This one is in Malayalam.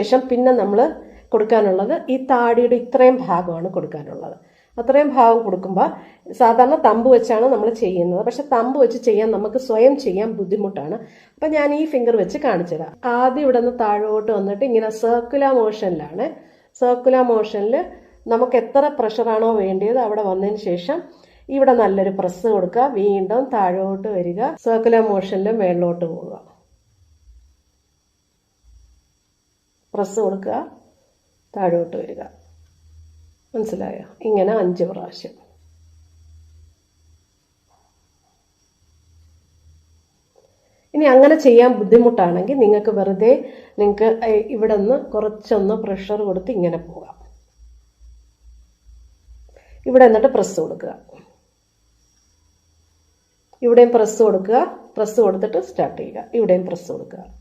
ശേഷം പിന്നെ നമ്മൾ കൊടുക്കാനുള്ളത് ഈ താടിയുടെ ഇത്രയും ഭാഗമാണ് കൊടുക്കാനുള്ളത്. അത്രയും ഭാഗം കൊടുക്കുമ്പോൾ സാധാരണ തമ്പ് വെച്ചാണ് നമ്മൾ ചെയ്യുന്നത്. പക്ഷെ തമ്പ് വെച്ച് ചെയ്യാൻ നമുക്ക് സ്വയം ചെയ്യാൻ ബുദ്ധിമുട്ടാണ്. അപ്പം ഞാൻ ഈ ഫിംഗർ വെച്ച് കാണിച്ചു തരാം. ആദ്യം ഇവിടെ നിന്ന് താഴോട്ട് വന്നിട്ട് ഇങ്ങനെ സർക്കുലർ മോഷനിലാണ് സർക്കുലർ മോഷനിൽ നമുക്ക് എത്ര പ്രഷറാണോ വേണ്ടിയത് അവിടെ വന്നതിന് ശേഷം ഇവിടെ നല്ലൊരു പ്രസ് കൊടുക്കുക. വീണ്ടും താഴോട്ട് വരിക. സർക്കുലർ മോഷനിലും മേളിലോട്ട് പോവുക. പ്രസ് കൊടുക്കുക. താഴോട്ട് വരിക. മനസ്സിലായോ? ഇങ്ങനെ അഞ്ച് പ്രാവശ്യം. ഇനി അങ്ങനെ ചെയ്യാൻ ബുദ്ധിമുട്ടാണെങ്കിൽ നിങ്ങൾക്ക് വെറുതെ നിങ്ങൾക്ക് ഇവിടെ നിന്ന് കുറച്ചൊന്ന് പ്രഷർ കൊടുത്ത് ഇങ്ങനെ പോകാം. ഇവിടെ എന്നിട്ട് പ്രസ് കൊടുക്കുക. ഇവിടെയും പ്രസ് കൊടുക്കുക. പ്രസ് കൊടുത്തിട്ട് സ്റ്റാർട്ട് ചെയ്യുക. ഇവിടെയും പ്രസ് കൊടുക്കുക.